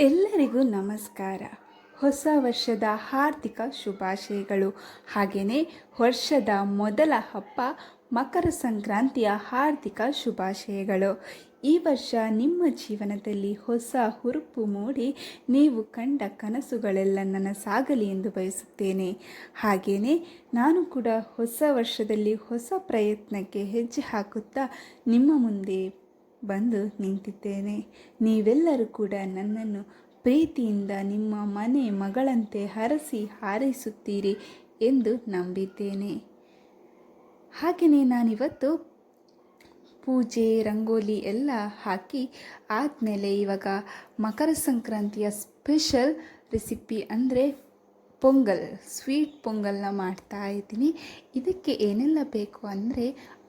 ಎಲ್ಲರಿಗೂ ನಮಸ್ಕಾರ. ಹೊಸ ವರ್ಷದ ಹಾರ್ದಿಕ ಶುಭಾಶಯಗಳು. ಹಾಗೆಯೇ ವರ್ಷದ ಮೊದಲ ಹಬ್ಬ ಮಕರ ಸಂಕ್ರಾಂತಿಯ ಹಾರ್ದಿಕ ಶುಭಾಶಯಗಳು. ಈ ವರ್ಷ ನಿಮ್ಮ ಜೀವನದಲ್ಲಿ ಹೊಸ ಹುರುಪು ಮೂಡಿ ನೀವು ಕಂಡ ಕನಸುಗಳೆಲ್ಲ ನನಸಾಗಲಿ ಎಂದು ಬಯಸುತ್ತೇನೆ. ಹಾಗೆಯೇ ನಾನು ಕೂಡ ಹೊಸ ವರ್ಷದಲ್ಲಿ ಹೊಸ ಪ್ರಯತ್ನಕ್ಕೆ ಹೆಜ್ಜೆ ಹಾಕುತ್ತಾ ನಿಮ್ಮ ಮುಂದೆ ಬಂದು ನಿಂತಿದ್ದೇನೆ. ನೀವೆಲ್ಲರೂ ಕೂಡ ನನ್ನನ್ನು ಪ್ರೀತಿಯಿಂದ ನಿಮ್ಮ ಮನೆ ಮಗಳಂತೆ ಹರಸಿ ಹಾರೈಸುತ್ತೀರಿ ಎಂದು ನಂಬಿದ್ದೇನೆ. ಹಾಗೆಯೇ ನಾನಿವತ್ತು ಪೂಜೆ, ರಂಗೋಲಿ ಎಲ್ಲ ಹಾಕಿ ಆದಮೇಲೆ ಇವಾಗ ಮಕರ ಸಂಕ್ರಾಂತಿಯ ಸ್ಪೆಷಲ್ ರೆಸಿಪಿ ಅಂದರೆ ಪೊಂಗಲ್, ಸ್ವೀಟ್ ಪೊಂಗಲ್ನ ಮಾಡ್ತಾ ಇದ್ದೀನಿ. ಇದಕ್ಕೆ ಏನೆಲ್ಲ ಬೇಕು ಅಂದರೆ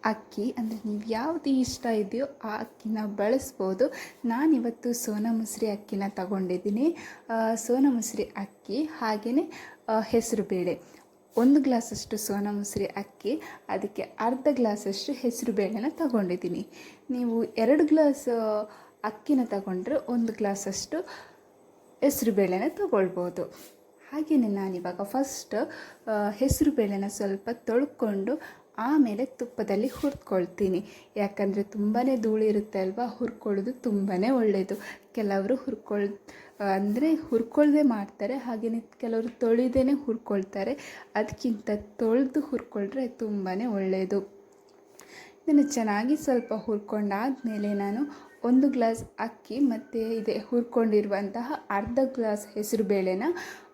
ಅಕ್ಕಿ ಅಂದರೆ ನೀವು ಯಾವುದು ಇಷ್ಟ ಇದೆಯೋ ಆ ಅಕ್ಕಿನ ಬಳಸ್ಬೋದು. ನಾನಿವತ್ತು ಸೋನಾ ಮುಸ್ರಿ ಅಕ್ಕಿನ ತಗೊಂಡಿದ್ದೀನಿ. ಸೋನಾ ಮುಸ್ರಿ ಅಕ್ಕಿ ಹಾಗೆಯೇ ಹೆಸರು ಬೇಳೆ. ಒಂದು ಗ್ಲಾಸಷ್ಟು ಸೋನಾ ಮುಸ್ರಿ ಅಕ್ಕಿ, ಅದಕ್ಕೆ ಅರ್ಧ ಗ್ಲಾಸಷ್ಟು ಹೆಸರು ಬೇಳೆನ ತಗೊಂಡಿದ್ದೀನಿ. ನೀವು ಎರಡು ಗ್ಲಾಸ್ ಅಕ್ಕಿನ ತಗೊಂಡ್ರೆ ಒಂದು ಗ್ಲಾಸಷ್ಟು ಹೆಸರು ಬೇಳೆನ ತಗೊಳ್ಬೋದು. ಹಾಗೆಯೇ ನಾನಿವಾಗ ಫಸ್ಟ್ ಹೆಸರು ಬೇಳೆನ ಸ್ವಲ್ಪ ತೊಳ್ಕೊಂಡು ಆಮೇಲೆ ತುಪ್ಪದಲ್ಲಿ ಹುರ್ಕೊಳ್ತೀನಿ ಯಾಕಂದರೆ ತುಂಬಾ ಧೂಳಿರುತ್ತೆ ಅಲ್ವಾ? ಹುರ್ಕೊಳ್ಳೋದು ತುಂಬಾ ಒಳ್ಳೆಯದು ಕೆಲವರು ಹುರ್ಕೊಳ್, ಅಂದರೆ ಹುರ್ಕೊಳ್ಳದೆ ಮಾಡ್ತಾರೆ. ಹಾಗೆಯೇ ಕೆಲವರು ತೊಳಿದೇನೆ ಹುರ್ಕೊಳ್ತಾರೆ. ಅದಕ್ಕಿಂತ ತೊಳೆದು ಹುರ್ಕೊಂಡ್ರೆ ತುಂಬಾ ಒಳ್ಳೆಯದು ಇದನ್ನು ಚೆನ್ನಾಗಿ ಸ್ವಲ್ಪ ಹುರ್ಕೊಂಡಾದಮೇಲೆ ನಾನು ಒಂದು ಗ್ಲಾಸ್ ಅಕ್ಕಿ ಮತ್ತು ಇದೆ ಹುರ್ಕೊಂಡಿರುವಂತಹ ಅರ್ಧ ಗ್ಲಾಸ್ ಹೆಸರು ಬೇಳೆನ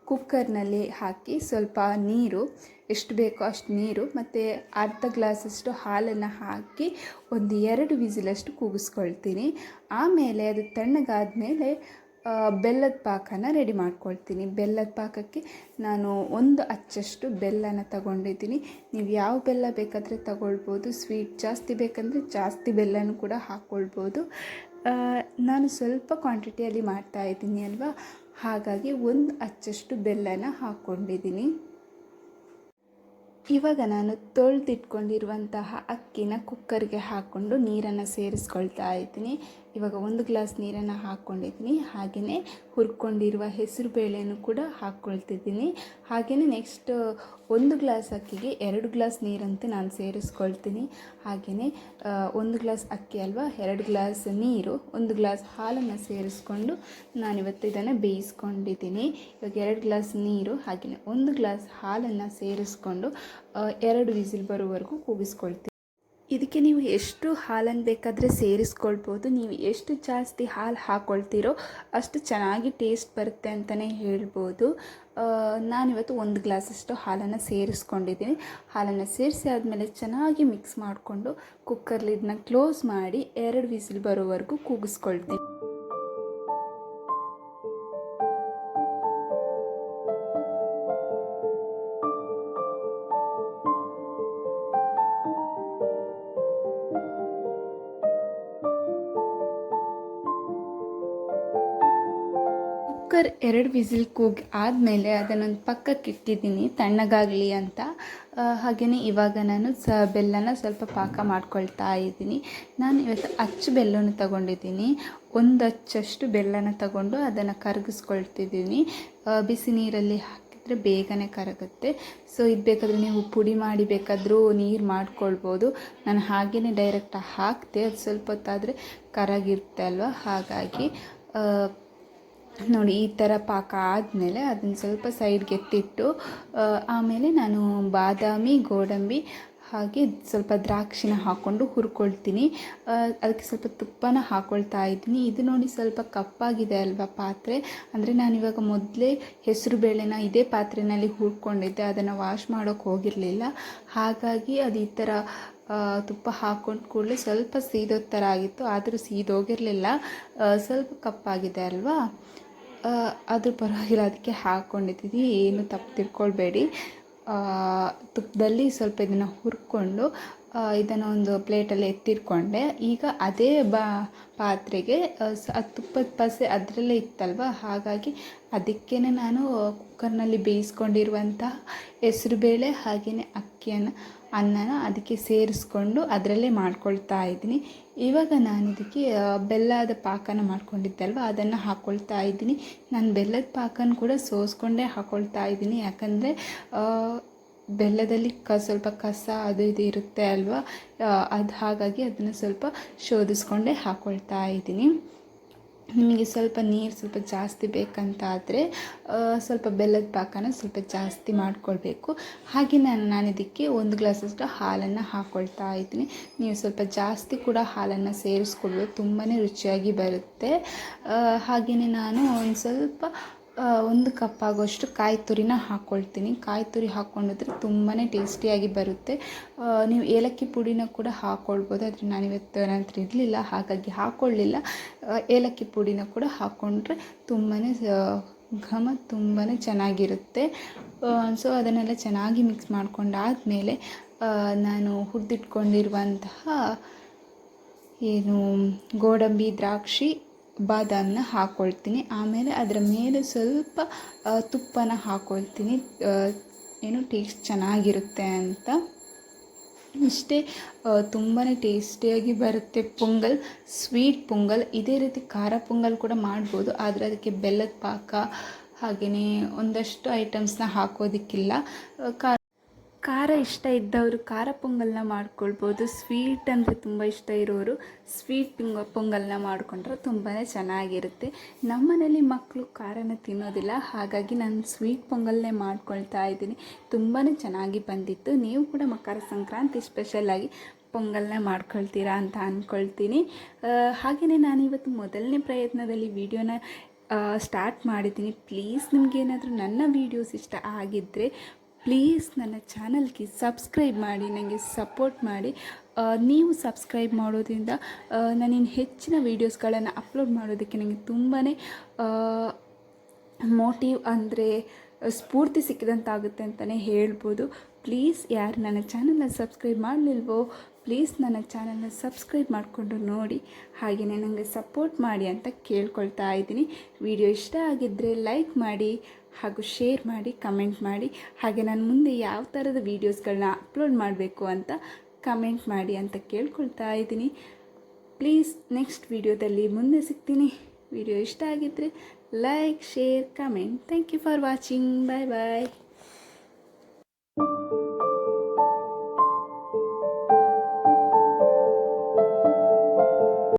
ಕುಕ್ಕರ್ನಲ್ಲಿ ಹಾಕಿ ಸ್ವಲ್ಪ ನೀರು ಎಷ್ಟು ಬೇಕೋ ಅಷ್ಟು ನೀರು ಮತ್ತು ಅರ್ಧ ಗ್ಲಾಸಷ್ಟು ಹಾಲನ್ನು ಹಾಕಿ ಒಂದು ಎರಡು ವಿಸಿಲಷ್ಟು ಕೂಗಿಸ್ಕೊಳ್ತೀನಿ. ಆಮೇಲೆ ಅದು ತಣ್ಣಗಾದ ಮೇಲೆ ಬೆಲ್ಲದ ಪಾಕನ ರೆಡಿ ಮಾಡ್ಕೊಳ್ತೀನಿ. ಬೆಲ್ಲದ ಪಾಕಕ್ಕೆ ನಾನು ಒಂದು ಅಚ್ಚಷ್ಟು ಬೆಲ್ಲನ ತಗೊಂಡಿದ್ದೀನಿ. ನೀವು ಯಾವ ಬೆಲ್ಲ ಬೇಕಾದರೆ ತಗೊಳ್ಬೋದು, ಸ್ವೀಟ್ ಜಾಸ್ತಿ ಬೇಕಂದರೆ ಜಾಸ್ತಿ ಬೆಲ್ಲನೂ ಕೂಡ ಹಾಕ್ಕೊಳ್ಬೋದು. ನಾನು ಸ್ವಲ್ಪ ಕ್ವಾಂಟಿಟಿಯಲ್ಲಿ ಮಾಡ್ತಾ ಇದ್ದೀನಿ ಅಲ್ವಾ? ಹಾಗಾಗಿ ಒಂದು ಅಚ್ಚಷ್ಟು ಬೆಲ್ಲನ ಹಾಕ್ಕೊಂಡಿದ್ದೀನಿ. ಇವಾಗ ನಾನು ತೊಳೆದಿಟ್ಕೊಂಡಿರುವಂತಹ ಅಕ್ಕಿನ ಕುಕ್ಕರ್ಗೆ ಹಾಕ್ಕೊಂಡು ನೀರನ್ನು ಸೇರಿಸ್ಕೊಳ್ತಾ ಇದ್ದೀನಿ. ಇವಾಗ ಒಂದು ಗ್ಲಾಸ್ ನೀರನ್ನು ಹಾಕ್ಕೊಂಡಿದ್ದೀನಿ. ಹಾಗೆಯೇ ಹುರ್ಕೊಂಡಿರುವ ಹೆಸರು ಬೇಳೆಯನ್ನು ಕೂಡ ಹಾಕ್ಕೊಳ್ತಿದ್ದೀನಿ. ಹಾಗೆಯೇ ನೆಕ್ಸ್ಟ್ ಒಂದು ಗ್ಲಾಸ್ ಅಕ್ಕಿಗೆ ಎರಡು ಗ್ಲಾಸ್ ನೀರಂತೆ ನಾನು ಸೇರಿಸ್ಕೊಳ್ತೀನಿ. ಹಾಗೆಯೇ ಒಂದು ಗ್ಲಾಸ್ ಅಕ್ಕಿ ಅಲ್ವಾ, ಎರಡು ಗ್ಲಾಸ್ ನೀರು, ಒಂದು ಗ್ಲಾಸ್ ಹಾಲನ್ನು ಸೇರಿಸ್ಕೊಂಡು ನಾನು ಇವತ್ತು ಇದನ್ನು ಬೇಯಿಸ್ಕೊಂಡಿದ್ದೀನಿ. ಇವಾಗ ಎರಡು ಗ್ಲಾಸ್ ನೀರು, ಹಾಗೆಯೇ ಒಂದು ಗ್ಲಾಸ್ ಹಾಲನ್ನು ಸೇರಿಸ್ಕೊಂಡು ಎರಡು ವಿಸಿಲ್ ಬರೋವರೆಗೂ ಕೂಗಿಸ್ಕೊಳ್ತೀನಿ. ಇದಕ್ಕೆ ನೀವು ಎಷ್ಟು ಹಾಲನ್ನು ಬೇಕಾದರೆ ಸೇರಿಸ್ಕೊಳ್ಬೋದು, ನೀವು ಎಷ್ಟು ಜಾಸ್ತಿ ಹಾಲು ಹಾಕ್ಕೊಳ್ತೀರೋ ಅಷ್ಟು ಚೆನ್ನಾಗಿ ಟೇಸ್ಟ್ ಬರುತ್ತೆ ಅಂತಲೇ ಹೇಳ್ಬೋದು. ನಾನಿವತ್ತು ಒಂದು ಗ್ಲಾಸಷ್ಟು ಹಾಲನ್ನು ಸೇರಿಸ್ಕೊಂಡಿದ್ದೀನಿ. ಹಾಲನ್ನು ಸೇರಿಸಿ ಆದಮೇಲೆ ಚೆನ್ನಾಗಿ ಮಿಕ್ಸ್ ಮಾಡಿಕೊಂಡು ಕುಕ್ಕರ್ ಲಿಡ್ನ ಕ್ಲೋಸ್ ಮಾಡಿ ಎರಡು ವಿಸಿಲ್ ಬರೋವರೆಗೂ ಕೂಗಿಸ್ಕೊಳ್ತೀನಿ. ಕುಕ್ಕರ್ ಎರಡು ವಿಸಿಲ್ ಕೂಗಿ ಆದಮೇಲೆ ಅದನ್ನೊಂದು ಪಕ್ಕಕ್ಕೆ ಇಟ್ಟಿದ್ದೀನಿ, ತಣ್ಣಗಾಗಲಿ ಅಂತ. ಹಾಗೆಯೇ ಇವಾಗ ನಾನು ಸ, ಬೆಲ್ಲನ ಸ್ವಲ್ಪ ಪಾಕ ಮಾಡ್ಕೊಳ್ತಾ ಇದ್ದೀನಿ. ನಾನು ಇವತ್ತು ಅಚ್ಚು ಬೆಲ್ಲನ ತಗೊಂಡಿದ್ದೀನಿ. ಒಂದು ಅಚ್ಚಷ್ಟು ಬೆಲ್ಲನ ತಗೊಂಡು ಅದನ್ನು ಕರಗಿಸ್ಕೊಳ್ತಿದ್ದೀನಿ. ಬಿಸಿ ನೀರಲ್ಲಿ ಹಾಕಿದರೆ ಬೇಗನೆ ಕರಗುತ್ತೆ. ಸೊ, ಇದು ಬೇಕಾದರೆ ನೀವು ಪುಡಿ ಮಾಡಿ ಬೇಕಾದರೂ ನೀರು ಮಾಡ್ಕೊಳ್ಬೋದು. ನಾನು ಹಾಗೆಯೇ ಡೈರೆಕ್ಟಾಗಿ ಹಾಕಿದೆ, ಅದು ಸ್ವಲ್ಪ ಹೊತ್ತಾದರೆ ಕರಗಿರುತ್ತೆ ಅಲ್ವಾ? ಹಾಗಾಗಿ ನೋಡಿ, ಈ ಥರ ಪಾಕ ಆದಮೇಲೆ ಅದನ್ನು ಸ್ವಲ್ಪ ಸೈಡ್ಗೆ ಎತ್ತಿಟ್ಟು ಆಮೇಲೆ ನಾನು ಬಾದಾಮಿ, ಗೋಡಂಬಿ ಹಾಗೆ ಸ್ವಲ್ಪ ದ್ರಾಕ್ಷಿನ ಹಾಕ್ಕೊಂಡು ಹುರ್ಕೊಳ್ತೀನಿ. ಅದಕ್ಕೆ ಸ್ವಲ್ಪ ತುಪ್ಪನ ಹಾಕ್ಕೊಳ್ತಾ ಇದ್ದೀನಿ. ಇದು ನೋಡಿ ಸ್ವಲ್ಪ ಕಪ್ಪಾಗಿದೆ ಅಲ್ವಾ ಪಾತ್ರೆ? ಅಂದರೆ ನಾನಿವಾಗ ಮೊದಲೇ ಹೆಸರು ಬೇಳೆನ ಇದೇ ಪಾತ್ರೆಯಲ್ಲಿ ಹುರ್ಕೊಂಡಿದ್ದೆ, ಅದನ್ನು ವಾಶ್ ಮಾಡೋಕ್ಕೆ ಹೋಗಿರಲಿಲ್ಲ. ಹಾಗಾಗಿ ಅದು ಈ ಥರ ತುಪ್ಪ ಹಾಕ್ಕೊಂಡು ಕೂಡಲೇ ಸ್ವಲ್ಪ ಸೀದೋ ಥರ ಆಗಿತ್ತು, ಆದರೂ ಸೀದೋಗಿರಲಿಲ್ಲ. ಸ್ವಲ್ಪ ಕಪ್ಪಾಗಿದೆ ಅಲ್ವಾ? ಆದರೂ ಪರವಾಗಿಲ್ಲ, ಅದಕ್ಕೆ ಹಾಕ್ಕೊಂಡಿದ್ದೀವಿ ಏನು ತಪ್ಪು ತಿಳ್ಕೊಳ್ಬೇಡಿ. ತುಪ್ಪದಲ್ಲಿ ಸ್ವಲ್ಪ ಇದನ್ನು ಹುರ್ಕೊಂಡು ಇದನ್ನು ಒಂದು ಪ್ಲೇಟಲ್ಲಿ ಎತ್ತಿಟ್ಕೊಂಡೆ. ಈಗ ಅದೇ ಬಾ, ಪಾತ್ರೆಗೆ ಅದು ತುಪ್ಪದ ಪಸೆ ಅದರಲ್ಲೇ ಇತ್ತಲ್ವ? ಹಾಗಾಗಿ ಅದಕ್ಕೇ ನಾನು ಕುಕ್ಕರ್ನಲ್ಲಿ ಬೇಯಿಸ್ಕೊಂಡಿರುವಂತಹ ಹೆಸರುಬೇಳೆ ಹಾಗೆಯೇ ಅಕ್ಕಿಯನ್ನು. ಅನ್ನನ ಅದಕ್ಕೆ ಸೇರಿಸ್ಕೊಂಡು ಅದರಲ್ಲೇ ಮಾಡ್ಕೊಳ್ತಾ ಇದ್ದೀನಿ. ಇವಾಗ ನಾನು ಇದಕ್ಕೆ ಬೆಲ್ಲದ ಪಾಕನ ಮಾಡ್ಕೊಂಡಿದ್ದೆ ಅಲ್ವ ಅದನ್ನು ಹಾಕ್ಕೊಳ್ತಾ ಇದ್ದೀನಿ. ನಾನು ಬೆಲ್ಲದ ಪಾಕನ ಕೂಡ ಸೋಸ್ಕೊಂಡೇ ಹಾಕ್ಕೊಳ್ತಾ ಇದ್ದೀನಿ. ಯಾಕಂದರೆ ಬೆಲ್ಲದಲ್ಲಿ ಕ, ಸ್ವಲ್ಪ ಕಸ ಅದು ಇದು ಇರುತ್ತೆ ಅಲ್ವಾ ಅದು ಹಾಗಾಗಿ ಅದನ್ನು ಸ್ವಲ್ಪ ಶೋಧಿಸ್ಕೊಂಡೇ ಹಾಕ್ಕೊಳ್ತಾ ಇದ್ದೀನಿ. ನಿಮಗೆ ಸ್ವಲ್ಪ ನೀರು ಸ್ವಲ್ಪ ಜಾಸ್ತಿ ಬೇಕಂತ ಆದರೆ ಸ್ವಲ್ಪ ಬೆಲ್ಲದ ಪಾಕನ ಸ್ವಲ್ಪ ಜಾಸ್ತಿ ಮಾಡ್ಕೊಳ್ಬೇಕು. ಹಾಗೆ ನಾನು ನಾನು ಇದಕ್ಕೆ ಒಂದು ಗ್ಲಾಸಷ್ಟು ಹಾಲನ್ನು ಹಾಕ್ಕೊಳ್ತಾ ಇದ್ದೀನಿ. ನೀವು ಸ್ವಲ್ಪ ಜಾಸ್ತಿ ಕೂಡ ಹಾಲನ್ನು ಸೇರಿಸ್ಕೊಳ್ಬೇಕು. ತುಂಬಾ ರುಚಿಯಾಗಿ ಬರುತ್ತೆ. ಹಾಗೆಯೇ ನಾನು ಒಂದು ಸ್ವಲ್ಪ ಒಂದು ಕಪ್ ಆಗೋಷ್ಟು ಕಾಯಿ ತುರಿನ ಹಾಕ್ಕೊಳ್ತೀನಿ ಕಾಯಿ ತುರಿ ಹಾಕ್ಕೊಂಡಿದ್ರೆ ತುಂಬಾ ಟೇಸ್ಟಿಯಾಗಿ ಬರುತ್ತೆ. ನೀವು ಏಲಕ್ಕಿ ಪುಡಿನ ಕೂಡ ಹಾಕ್ಕೊಳ್ಬೋದು ಆದರೆ ನಾನಿವತ್ತು ನನ್ನ ಹತ್ರ ಇರಲಿಲ್ಲ, ಹಾಗಾಗಿ ಹಾಕ್ಕೊಳ್ಳಿಲ್ಲ ಏಲಕ್ಕಿ ಪುಡಿನ ಕೂಡ ಹಾಕ್ಕೊಂಡ್ರೆ ತುಂಬಾ ಘಮ ತುಂಬಾ ಚೆನ್ನಾಗಿರುತ್ತೆ. ಸೊ ಅದನ್ನೆಲ್ಲ ಚೆನ್ನಾಗಿ ಮಿಕ್ಸ್ ಮಾಡ್ಕೊಂಡಾದಮೇಲೆ ನಾನು ಹುರಿದಿಟ್ಕೊಂಡಿರುವಂತಹ ಏನು ಗೋಡಂಬಿ ದ್ರಾಕ್ಷಿ ಬಾದಾಮನ್ನ ಹಾಕ್ಕೊಳ್ತೀನಿ ಆಮೇಲೆ ಅದರ ಮೇಲೆ ಸ್ವಲ್ಪ ತುಪ್ಪನ ಹಾಕ್ಕೊಳ್ತೀನಿ ಏನು ಟೇಸ್ಟ್ ಚೆನ್ನಾಗಿರುತ್ತೆ ಅಂತ. ಇಷ್ಟೇ ತುಂಬಾ ಟೇಸ್ಟಿಯಾಗಿ ಬರುತ್ತೆ ಪೊಂಗಲ್ ಸ್ವೀಟ್ ಪೊಂಗಲ್. ಇದೇ ರೀತಿ ಖಾರ ಪೊಂಗಲ್ ಕೂಡ ಮಾಡ್ಬೋದು. ಆದರೆ ಅದಕ್ಕೆ ಬೆಲ್ಲದ ಪಾಕ ಹಾಗೆಯೇ ಒಂದಷ್ಟು ಐಟಮ್ಸ್ನ ಹಾಕೋದಕ್ಕಿಲ್ಲ. ಖಾರ ಖಾರ ಇಷ್ಟ ಇದ್ದವರು ಖಾರ ಪೊಂಗಲ್ನ ಮಾಡ್ಕೊಳ್ಬೋದು. ಸ್ವೀಟ್ ಅಂದರೆ ತುಂಬ ಇಷ್ಟ ಇರೋರು ಸ್ವೀಟ್ ಪಿಂಗ, ಪೊಂಗಲ್ನ ಮಾಡಿಕೊಂಡ್ರೆ ತುಂಬಾ ಚೆನ್ನಾಗಿರುತ್ತೆ. ನಮ್ಮನೇಲಿ ಮಕ್ಕಳು ಖಾರನ ತಿನ್ನೋದಿಲ್ಲ. ಹಾಗಾಗಿ ನಾನು ಸ್ವೀಟ್ ಪೊಂಗಲ್ನೇ ಮಾಡ್ಕೊಳ್ತಾ ಇದ್ದೀನಿ. ತುಂಬಾ ಚೆನ್ನಾಗಿ ಬಂದಿತ್ತು. ನೀವು ಕೂಡ ಮಕರ ಸಂಕ್ರಾಂತಿ ಸ್ಪೆಷಲಾಗಿ ಪೊಂಗಲ್ನ ಮಾಡ್ಕೊಳ್ತೀರಾ ಅಂತ ಅಂದ್ಕೊಳ್ತೀನಿ ಹಾಗೆಯೇ ನಾನಿವತ್ತು ಮೊದಲನೇ ಪ್ರಯತ್ನದಲ್ಲಿ ವಿಡಿಯೋನ ಸ್ಟಾರ್ಟ್ ಮಾಡಿದ್ದೀನಿ. ಪ್ಲೀಸ್ ನಿಮಗೇನಾದರೂ ನನ್ನ ವೀಡಿಯೋಸ್ ಇಷ್ಟ ಆಗಿದ್ದರೆ ಪ್ಲೀಸ್ ನನ್ನ ಚಾನಲ್ಗೆ ಸಬ್ಸ್ಕ್ರೈಬ್ ಮಾಡಿ, ನನಗೆ ಸಪೋರ್ಟ್ ಮಾಡಿ. ನೀವು ಸಬ್ಸ್ಕ್ರೈಬ್ ಮಾಡೋದ್ರಿಂದ ನಾನಿನ್ನು ಹೆಚ್ಚಿನ ವೀಡಿಯೋಸ್ಗಳನ್ನು ಅಪ್ಲೋಡ್ ಮಾಡೋದಕ್ಕೆ ನನಗೆ ತುಂಬಾ ಮೋಟಿವ್ ಅಂದರೆ ಸ್ಫೂರ್ತಿ ಸಿಕ್ಕಿದಂತಾಗುತ್ತೆ ಅಂತಲೇ ಹೇಳ್ಬೋದು. ಪ್ಲೀಸ್ ಯಾರು ನನ್ನ ಚಾನಲ್ನ ಸಬ್ಸ್ಕ್ರೈಬ್ ಮಾಡಲಿಲ್ವೋ ಪ್ಲೀಸ್ ನನ್ನ ಚಾನಲ್ನ ಸಬ್ಸ್ಕ್ರೈಬ್ ಮಾಡಿಕೊಂಡು ನೋಡಿ. ಹಾಗೆಯೇ ನನಗೆ ಸಪೋರ್ಟ್ ಮಾಡಿ ಅಂತ ಕೇಳ್ಕೊಳ್ತಾ ಇದ್ದೀನಿ. ವಿಡಿಯೋ ಇಷ್ಟ ಆಗಿದ್ದರೆ ಲೈಕ್ ಮಾಡಿ, ಹಾಗೂ ಶೇರ್ ಮಾಡಿ ಕಮೆಂಟ್ ಮಾಡಿ. ಹಾಗೆ ನಾನು ಮುಂದೆ ಯಾವ ಥರದ ವೀಡಿಯೋಸ್ಗಳನ್ನ ಅಪ್ಲೋಡ್ ಮಾಡಬೇಕು ಅಂತ ಕಮೆಂಟ್ ಮಾಡಿ ಅಂತ ಕೇಳ್ಕೊಳ್ತಾ ಇದ್ದೀನಿ. ಪ್ಲೀಸ್ ನೆಕ್ಸ್ಟ್ ವಿಡಿಯೋದಲ್ಲಿ ಮುಂದೆ ಸಿಗ್ತೀನಿ. ವಿಡಿಯೋ ಇಷ್ಟ ಆಗಿದ್ದರೆ like share comment thank you for watching bye bye Thank you.